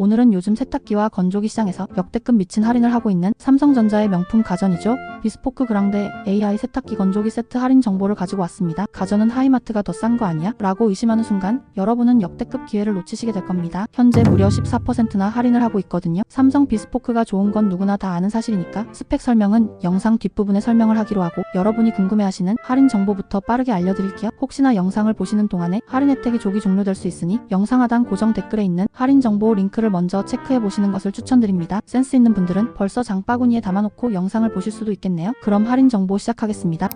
오늘은 요즘 세탁기와 건조기 시장에서 역대급 미친 할인을 하고 있는 삼성전자의 명품 가전이죠. 비스포크 그랑데 AI 세탁기 건조기 세트 할인 정보를 가지고 왔습니다. 가전은 하이마트가 더 싼 거 아니야? 라고 의심하는 순간 여러분은 역대급 기회를 놓치시게 될 겁니다. 현재 무려 14%나 할인을 하고 있거든요. 삼성 비스포크가 좋은 건 누구나 다 아는 사실이니까 스펙 설명은 영상 뒷부분에 설명을 하기로 하고 여러분이 궁금해하시는 할인 정보부터 빠르게 알려드릴게요. 혹시나 영상을 보시는 동안에 할인 혜택이 조기 종료될 수 있으니 영상 하단 고정 댓글에 있는 할인 정보 링크를 먼저 체크해 보시는 것을 추천드립니다. 센스 있는 분들은 벌써 장바구니에 담아놓고 영상을 보실 수도 있겠네요. 그럼 할인 정보 시작하겠습니다.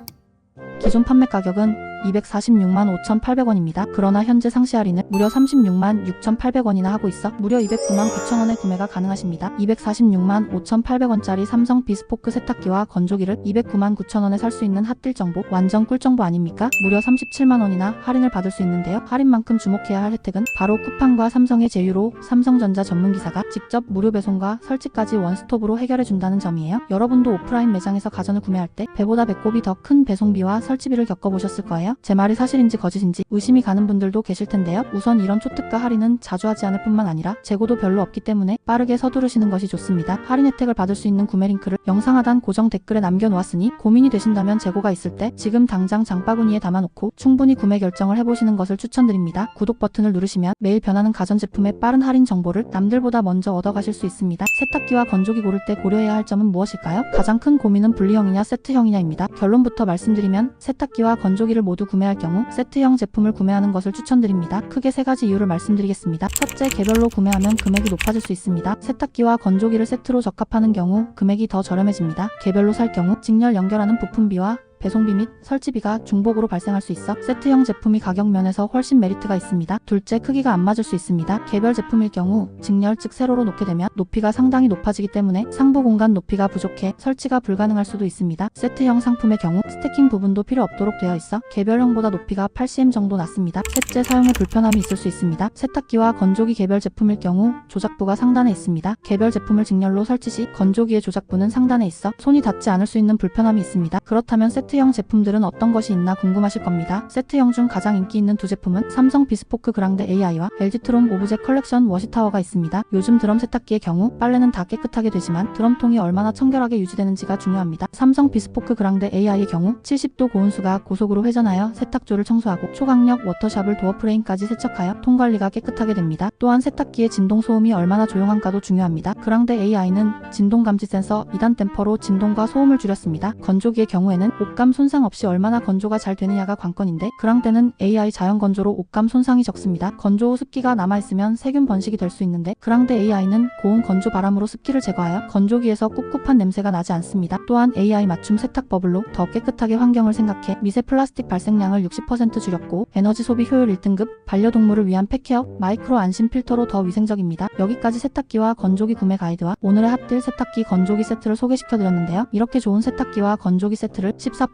기존 판매 가격은 246만 5,800원입니다. 그러나 현재 상시 할인을 무려 36만 6,800원이나 하고 있어 무려 209만 9천원에 구매가 가능하십니다. 246만 5,800원짜리 삼성 비스포크 세탁기와 건조기를 209만 9천원에 살 수 있는 핫딜 정보 완전 꿀 정보 아닙니까? 무려 37만 원이나 할인을 받을 수 있는데요. 할인만큼 주목해야 할 혜택은 바로 쿠팡과 삼성의 제휴로 삼성전자 전문 기사가 직접 무료 배송과 설치까지 원스톱으로 해결해 준다는 점이에요. 여러분도 오프라인 매장에서 가전을 구매할 때 배보다 배꼽이 더 큰 배송비와 설치비를 겪어보셨을 거예요. 제 말이 사실인지 거짓인지 의심이 가는 분들도 계실 텐데요. 우선 이런 초특가 할인은 자주 하지 않을 뿐만 아니라 재고도 별로 없기 때문에 빠르게 서두르시는 것이 좋습니다. 할인 혜택을 받을 수 있는 구매 링크를 영상 하단 고정 댓글에 남겨놓았으니 고민이 되신다면 재고가 있을 때 지금 당장 장바구니에 담아놓고 충분히 구매 결정을 해보시는 것을 추천드립니다. 구독 버튼을 누르시면 매일 변하는 가전제품의 빠른 할인 정보를 남들보다 먼저 얻어가실 수 있습니다. 세탁기와 건조기 고를 때 고려해야 할 점은 무엇일까요? 가장 큰 고민은 분리형이냐 세트형이냐입니다. 결론부터 말씀드리면 세탁기와 건조기를 모두 구매할 경우 세트형 제품을 구매하는 것을 추천드립니다. 크게 세 가지 이유를 말씀드리겠습니다. 첫째, 개별로 구매하면 금액이 높아질 수 있습니다. 세탁기와 건조기를 세트로 적합하는 경우 금액이 더 저렴해집니다. 개별로 살 경우 직렬 연결하는 부품비와 배송비 및 설치비가 중복으로 발생할 수 있어 세트형 제품이 가격 면에서 훨씬 메리트가 있습니다. 둘째, 크기가 안 맞을 수 있습니다. 개별 제품일 경우 직렬 즉 세로로 놓게 되면 높이가 상당히 높아지기 때문에 상부 공간 높이가 부족해 설치가 불가능할 수도 있습니다. 세트형 상품의 경우 스태킹 부분도 필요 없도록 되어 있어 개별형보다 높이가 80cm 정도 낮습니다. 셋째, 사용에 불편함이 있을 수 있습니다. 세탁기와 건조기 개별 제품일 경우 조작부가 상단에 있습니다. 개별 제품을 직렬로 설치 시 건조기의 조작부는 상단에 있어 손이 닿지 않을 수 있는 불편함이 있습니다. 그렇다면 세트 형 제품들은 어떤 것이 있나 궁금하실 겁니다. 세트형 중 가장 인기 있는 두 제품은 삼성 비스포크 그랑데 AI와 LG트론 오브젝 컬렉션 워시타워가 있습니다. 요즘 드럼 세탁기의 경우 빨래는 다 깨끗하게 되지만 드럼통이 얼마나 청결하게 유지되는지가 중요합니다. 삼성 비스포크 그랑데 AI의 경우 70도 고온수가 고속으로 회전하여 세탁조를 청소하고 초강력 워터샵을 도어 프레임까지 세척하여 통 관리가 깨끗하게 됩니다. 또한 세탁기의 진동 소음이 얼마나 조용한가도 중요합니다. 그랑데 AI는 진동 감지 센서 2단 댐퍼로 진동과 소음을 줄였습니다. 건조기의 경우에는 옷감 손상 없이 얼마나 건조가 잘 되느냐가 관건인데 그랑데는 AI 자연 건조로 옷감 손상이 적습니다. 건조 후 습기가 남아있으면 세균 번식이 될 수 있는데 그랑데 AI는 고온 건조 바람으로 습기를 제거하여 건조기에서 꿉꿉한 냄새가 나지 않습니다. 또한 AI 맞춤 세탁 버블로 더 깨끗하게 환경을 생각해 미세 플라스틱 발생량을 60% 줄였고 에너지 소비 효율 1등급 반려동물을 위한 팩케어 마이크로 안심 필터로 더 위생적입니다. 여기까지 세탁기와 건조기 구매 가이드와 오늘의 핫딜 세탁기 건조기 세트를 소개시켜 드렸는데요. 이렇게 좋은 세탁기와 건조기 세트를 14%